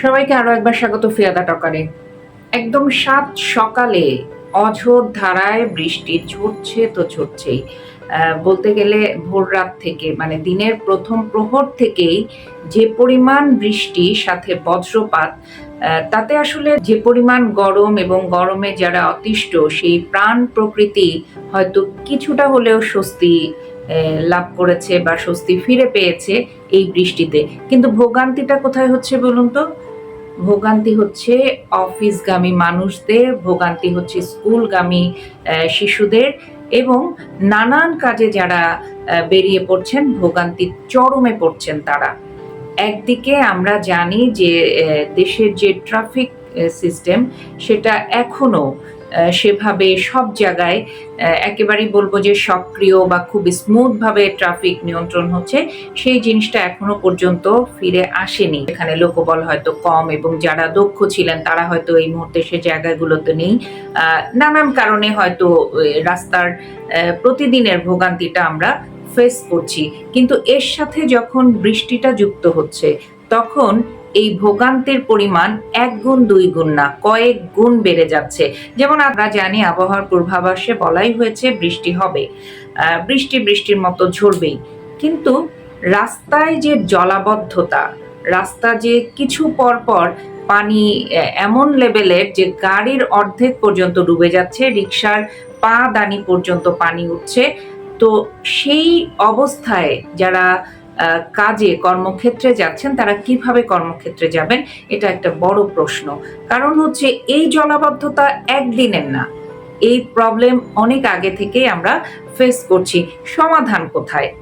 সবাইকে আরও একবার স্বাগত ফিয়াদা টকারে। একদম সাত সকালে অঝোর ধারায় বৃষ্টি ঝরছে তো আহ, বলতে গেলে ভোর রাত থেকে মানে দিনের প্রথম প্রহর থেকেই যে পরিমাণ বৃষ্টি সাথে বজ্রপাত তাতে আসলে যে পরিমাণ গরম এবং গরমে যারা অতিষ্ঠ সেই প্রাণ প্রকৃতি হয়তো কিছুটা হলেও স্বস্তি লাভ করেছে বা স্বস্তি ফিরে পেয়েছে এই বৃষ্টিতে। কিন্তু ভোগান্তিটা কোথায় হচ্ছে বলুন তো? ভোগান্তি হচ্ছে অফিসগামী মানুষদের ভোগান্তি হচ্ছে স্কুলগামী শিশুদের এবং নানান কাজে যারা বেরিয়ে পড়ছেন ভোগান্তি চরমে পড়ছেন তারা। একদিকে আমরা জানি যে দেশের যে ট্রাফিক সিস্টেম সেটা এখনও আহ, সেভাবে সব জায়গায় একেবারেই বলব যে সক্রিয় বা খুব স্মুথভাবে ট্রাফিক নিয়ন্ত্রণ হচ্ছে, সেই জিনিসটা এখনও পর্যন্ত ফিরে আসেনি। এখানে লোকবল হয়তো কম এবং যারা দক্ষ ছিলেন, তারা হয়তো এই মুহূর্তে সে জায়গাগুলোতে নেই। নানান কারণে হয়তো রাস্তার প্রতিদিনের ভোগান্তিটা আমরা ফেস করছি। কিন্তু এর সাথে যখন বৃষ্টিটা যুক্ত হচ্ছে, তখন এই ভোগান্তির পরিমাণ এক গুণ, দুই গুণ না, কয়েক গুণ বেড়ে যাচ্ছে। যেমন আমরা জানি আবহাওয়ার পূর্বাভাসে বলাই হয়েছে বৃষ্টি হবে। বৃষ্টি বৃষ্টির মতো ঝরবেই। কিন্তু রাস্তায় যে জলাবদ্ধতা, রাস্তা যে কিছু পর পর পানি এমন লেভেলের যে গাড়ির অর্ধেক পর্যন্ত ডুবে যাচ্ছে রিক্সার পা দানি পর্যন্ত পানি উঠছে, তো সেই অবস্থায় যারা কাজে, কর্মক্ষেত্রে যাচ্ছেন, তারা কীভাবে কর্মক্ষেত্রে যাবেন, এটা একটা বড় প্রশ্ন। কারণ হচ্ছে, এই জলাবদ্ধতা একদিনের না। এই প্রবলেম অনেক আগে থেকেই আমরা ফেস করছি। সমাধান কোথায়?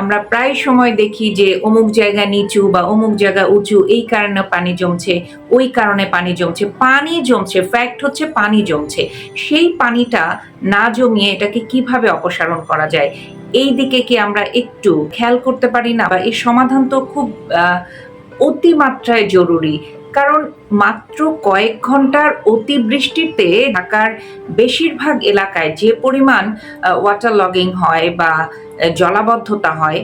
আমরা প্রায় সময় দেখি যে অমুক জায়গা নিচু বা অমুক জায়গা উঁচু, এই কারণে পানি জমছে, ওই কারণে পানি জমছে পানি জমছে ফ্যাক্ট হচ্ছে পানি জমছে। সেই পানিটা না জমিয়ে এটাকে কীভাবে অপসারণ করা যায়? এই দিকে কি আমরা একটু খেয়াল করতে পারি না? বা এই সমাধান তো খুব অতিমাত্রায় জরুরি। কারণ মাত্র কয়েক ঘণ্টার অতিবৃষ্টিতে ঢাকার বেশিরভাগ এলাকায় যে পরিমাণ ওয়াটার লগিং হয় বা জলাবদ্ধতা হয়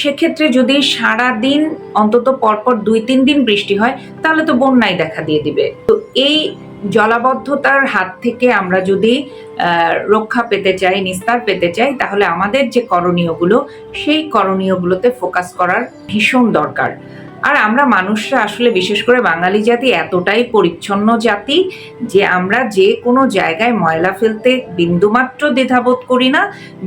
সেক্ষেত্রে যদি সারা দিন অন্তত পরপর দুই তিন দিন বৃষ্টি হয়, তাহলে তো বন্যাই দেখা দিয়ে দিবে। তো এই জলাবদ্ধতার হাত থেকে আমরা যদি রক্ষা পেতে চাই, নিস্তার পেতে চাই, তাহলে আমাদের যে করণীয়গুলো, সেই করণীয়গুলোতে ফোকাস করার ভীষণ দরকার। আর আমরা মানুষরা আসলে বিশেষ করে বাঙালি জাতি এতটাই পরিচ্ছন্ন জাতি যে আমরা যে কোনো জায়গায় ময়লা ফেলতে বিন্দুমাত্র দ্বিধাবোধ করি না।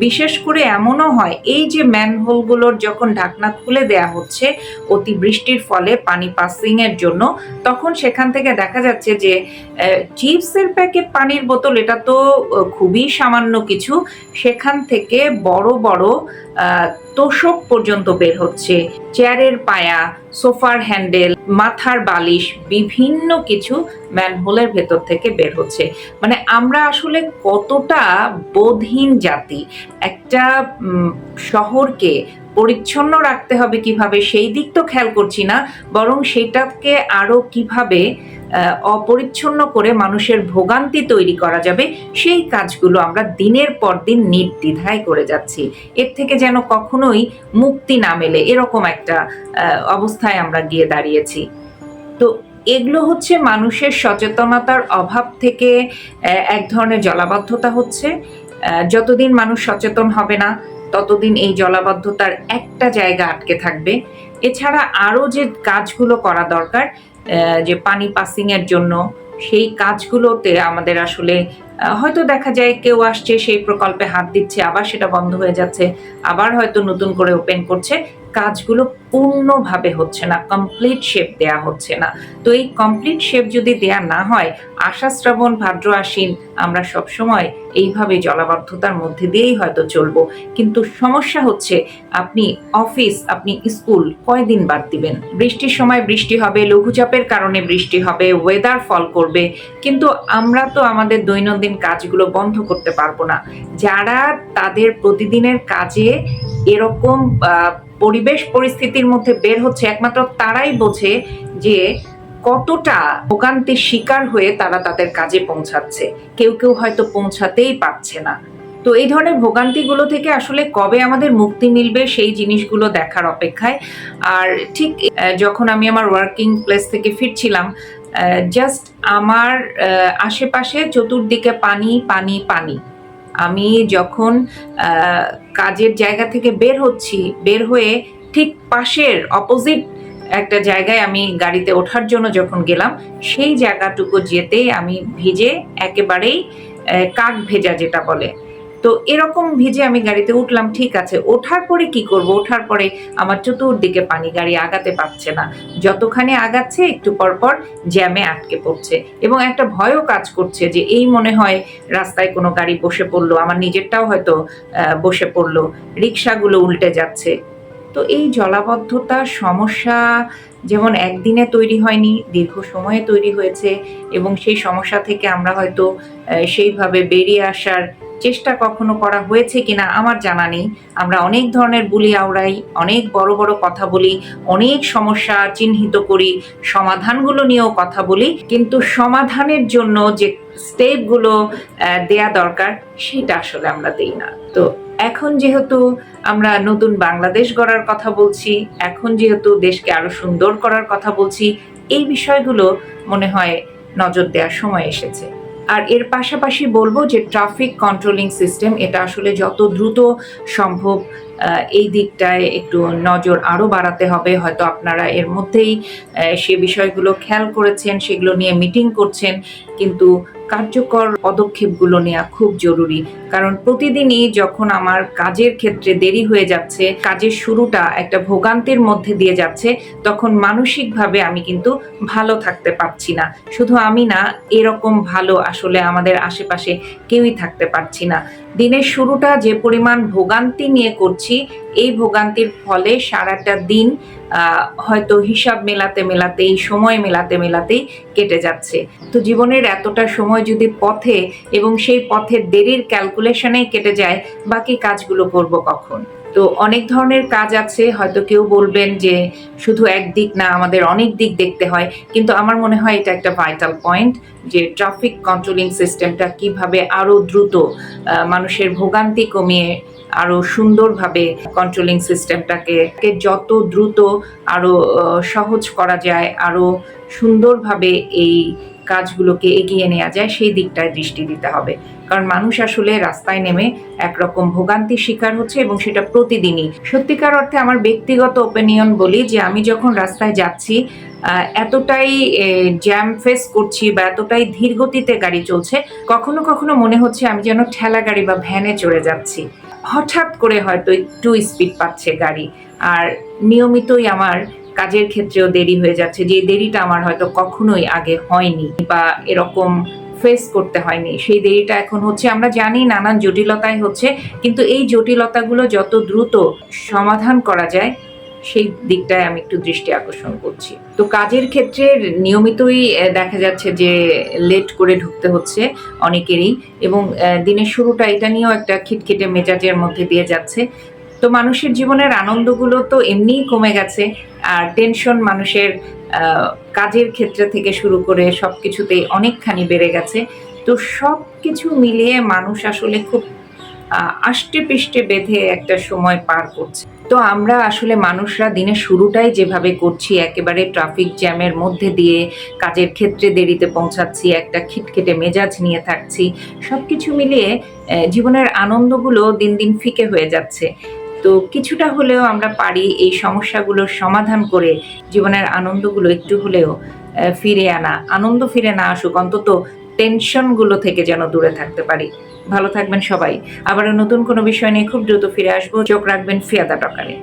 বিশেষ করে এমনও হয়, এই যে ম্যানহোলগুলোর যখন ঢাকনা খুলে দেয়া হচ্ছে অতিবৃষ্টির ফলে পানি পাসিংয়ের জন্য, তখন সেখান থেকে দেখা যাচ্ছে যে চিপসের প্যাকেট পানির বোতল, এটা তো খুবই সামান্য কিছু, সেখান থেকে বড় বড় তোষক পর্যন্ত বের হচ্ছে। চেয়ারের পায়া সোফার হ্যান্ডেল, মাথার বালিশ, বিভিন্ন কিছু ম্যানহোলের ভেতর থেকে বের হচ্ছে। মানে আমরা আসলে কতটা বোধহীন জাতি, একটা শহরকে পরিচ্ছন্ন রাখতে হবে কীভাবে, সেই দিক তো খেয়াল করছি না, বরং সেটাকে আরও কীভাবে অপরিচ্ছন্ন করে মানুষের ভোগান্তি তৈরি করা যাবে, সেই কাজগুলো আমরা দিনের পর দিন নির্দ্বিধায় করে যাচ্ছি। এর থেকে যেন কখনোই মুক্তি না মেলে, এরকম একটা অবস্থায় আমরা গিয়ে দাঁড়িয়েছি। তো এগুলো হচ্ছে মানুষের সচেতনতার অভাব থেকে এক ধরনের জলাবদ্ধতা হচ্ছে। যতদিন মানুষ সচেতন হবে না, ততদিন এই জলাবদ্ধতার একটা জায়গা আটকে থাকবে। এছাড়া আরও যে কাজগুলো করা দরকার যে পানি পাসিং এর জন্য, সেই কাজগুলোতে আমাদের আসলে হয়তো দেখা যায় কেউ আসছে, সেই প্রকল্পে হাত দিচ্ছে, আবার সেটা বন্ধ হয়ে যাচ্ছে, আবার হয়তো নতুন করে ওপেন করছে। কাজগুলো পূর্ণভাবে হচ্ছে না কমপ্লিট শেপ দেয়া হচ্ছে না। তো এই কমপ্লিট শেপ যদি দেয়া না হয় আষাঢ় শ্রাবণ ভাদ্র আশ্বিন, আমরা সব সময় এইভাবে জলাবদ্ধতার মধ্যে দিয়েই হয়তো চলবো। কিন্তু সমস্যা হচ্ছে, আপনি অফিস আপনি স্কুল কয়দিন বাদ দিবেন? বৃষ্টির সময় বৃষ্টি হবে, লঘুচাপের কারণে বৃষ্টি হবে ওয়েদার ফল করবে। কিন্তু আমরা তো আমাদের দৈনন্দিন কাজগুলো বন্ধ করতে পারব না। যারা তাদের প্রতিদিনের কাজে এরকম পরিবেশ পরিস্থিতির মধ্যে বের হচ্ছে, একমাত্র তারাই বোঝে যে কতটা ভোগান্তির শিকার হয়ে তারা তাদের কাজে পৌঁছাচ্ছে। কেউ কেউ হয়তো পৌঁছাতেই পারছে না। তো এই ধরনের ভোগান্তিগুলো থেকে আসলে কবে আমাদের মুক্তি মিলবে সেই জিনিসগুলো দেখার অপেক্ষায়। আর ঠিক যখন আমি আমার ওয়ার্কিং প্লেস থেকে ফিরছিলাম জাস্ট আমার আশেপাশে চতুর্দিকে পানি পানি পানি। আমি যখন কাজের জায়গা থেকে বের হচ্ছি, বের হয়ে ঠিক পাশের অপোজিট একটা জায়গায় আমি গাড়িতে ওঠার জন্য যখন গেলাম, সেই জায়গাটুকু যেতে আমি ভিজে একেবারেই কাক ভেজা যেটা বলে তো এরকম ভিজে আমি গাড়িতে উঠলাম, ঠিক আছে, ওঠার পরে কি করব? ওঠার পরে আমার চতুর্দিকে পানি, গাড়ি আগাতে পারছে না। যতখানি আগাচ্ছে, একটু পর পর জ্যামে আটকে পড়ছে। এবং একটা ভয়ও কাজ করছে যে এই মনে হয় রাস্তায় কোনো গাড়ি বসে পড়ল, আমার নিজেরটাও হয়তো বসে পড়ল, রিক্সাগুলো উল্টে যাচ্ছে। তো এই জলাবদ্ধতার সমস্যা যেমন একদিনে তৈরি হয়নি, দীর্ঘ সময়ে তৈরি হয়েছে এবং সেই সমস্যা থেকে আমরা হয়তো সেইভাবে বেরিয়ে আসার চেষ্টা কখনো করা হয়েছে কিনা আমার জানা নেই। আমরা অনেক ধরনের বুলি আওড়াই, অনেক বড় বড় কথা বলি, অনেক সমস্যা চিহ্নিত করি, সমাধানগুলো নিয়েও কথা বলি, কিন্তু সমাধানের জন্য যে স্টেপগুলো দেয়া দরকার সেটা আসলে আমরা দেই না। তো এখন যেহেতু আমরা নতুন বাংলাদেশ গড়ার কথা বলছি, এখন যেহেতু দেশকে আরও সুন্দর করার কথা বলছি, এই বিষয়গুলো মনে হয় নজর দেওয়ার সময় এসেছে। আর এর পাশাপাশি বলব যে ট্রাফিক কন্ট্রোলিং সিস্টেম এটা আসলে যত দ্রুত সম্ভব এই দিকটায় একটু নজর আরও বাড়াতে হবে। হয়তো আপনারা এর মধ্যেই সে বিষয়গুলো খেয়াল করেছেন, সেগুলো নিয়ে মিটিং করছেন, কিন্তু কার্যকর পদক্ষেপগুলো নেওয়া খুব জরুরি। কারণ প্রতিদিনই যখন আমার কাজের ক্ষেত্রে দেরি হয়ে যাচ্ছে, কাজের শুরুটা একটা ভোগান্তির মধ্যে দিয়ে যাচ্ছে, তখন মানসিকভাবে আমি কিন্তু ভালো থাকতে পারছি না। শুধু আমি না, এরকম ভালো আসলে আমাদের আশেপাশে কেউই থাকতে পারছি না। দিনের শুরুটা যে পরিমাণ ভোগান্তি নিয়ে করছি, এই ভোগান্তির ফলে সারাটা দিন হয়তো হিসাব মেলাতে মেলাতেই, সময় মেলাতে মেলাতেই কেটে যাচ্ছে। তো জীবনের এতটা সময় যদি পথে এবং সেই পথে দেরির ক্যালকুলেশনেই কেটে যায়, বাকি কাজগুলো করব কখন? তো অনেক ধরনের কাজ আছে হয়তো কেউ বলবেন যে শুধু এক দিক না আমাদের অনেক দিক দেখতে হয় কিন্তু আমার মনে হয় এটা একটা ভাইটাল পয়েন্ট যে ট্রাফিক কন্ট্রোলিং সিস্টেমটা কীভাবে আরও দ্রুত মানুষের ভোগান্তি কমিয়ে আরও সুন্দরভাবে কন্ট্রোলিং সিস্টেমটাকে যত দ্রুত আরও আহ, সহজ করা যায় আরও সুন্দরভাবে এই কাজগুলোকে এগিয়ে নেওয়া যায়, সেই দিকটায় দৃষ্টি দিতে হবে। কারণ মানুষ আসলে রাস্তায় নেমে একরকম ভোগান্তির শিকার হচ্ছে এবং সেটা প্রতিদিনই। সত্যিকার অর্থে আমার ব্যক্তিগত ওপিনিয়ন বলি যে আমি যখন রাস্তায় যাচ্ছি এতটাই জ্যাম ফেস করছি বা এতটাই ধীর গতিতে গাড়ি চলছে, কখনো কখনো মনে হচ্ছে আমি যেন ঠেলা গাড়ি বা ভ্যানে চড়ে যাচ্ছি। হঠাৎ করে হয়তো একটু স্পিড পাচ্ছে গাড়ি। আর নিয়মিতই আমার কাজের ক্ষেত্রেও দেরি হয়ে যাচ্ছে, যে দেরিটা আমার হয়তো কখনোই আগে হয়নি বা এরকম ফেস করতে হয়নি। সেই দেরিটা এখন হচ্ছে, আমরা জানি নানান জটিলতাই হচ্ছে, কিন্তু এই জটিলতাগুলো যত দ্রুত সমাধান করা যায়, সেই দিকটায় আমি একটু দৃষ্টি আকর্ষণ করছি। তো কাজের ক্ষেত্রে নিয়মিতই দেখা যাচ্ছে যে লেট করে ঢুকতে হচ্ছে অনেকেরই এবং দিনের শুরুটা এটা নিয়েও একটা খিটখিটে মেজাজের মধ্যে দিয়ে যাচ্ছে। তো মানুষের জীবনের আনন্দগুলো তো এমনিই কমে গেছে আর টেনশন মানুষের কাজের ক্ষেত্রে থেকে শুরু করে সব কিছুতেই অনেকখানি বেড়ে গেছে। তো সব কিছু মিলিয়ে মানুষ আসলে খুব আষ্টে পৃষ্ঠে বেঁধে একটা সময় পার করছে। তো আমরা আসলে মানুষরা দিনের শুরুটাই যেভাবে করছি, একেবারে ট্রাফিক জ্যামের মধ্যে দিয়ে কাজের ক্ষেত্রে দেরিতে পৌঁছাচ্ছি, একটা খিটখিটে মেজাজ নিয়ে থাকছি সব কিছু মিলিয়ে জীবনের আনন্দগুলো দিন দিন ফিকে হয়ে যাচ্ছে। তো কিছুটা হলেও আমরা পারি এই সমস্যাগুলোর সমাধান করে জীবনের আনন্দগুলো একটু হলেও ফিরে আনা। আনন্দ ফিরে না আসুক, অন্তত টেনশনগুলো থেকে যেন দূরে থাকতে পারি। ভালো থাকবেন সবাই। আবারও নতুন কোনো বিষয় নিয়ে খুব দ্রুত ফিরে আসব। চোখ রাখবেন ফিয়াদা টকারে।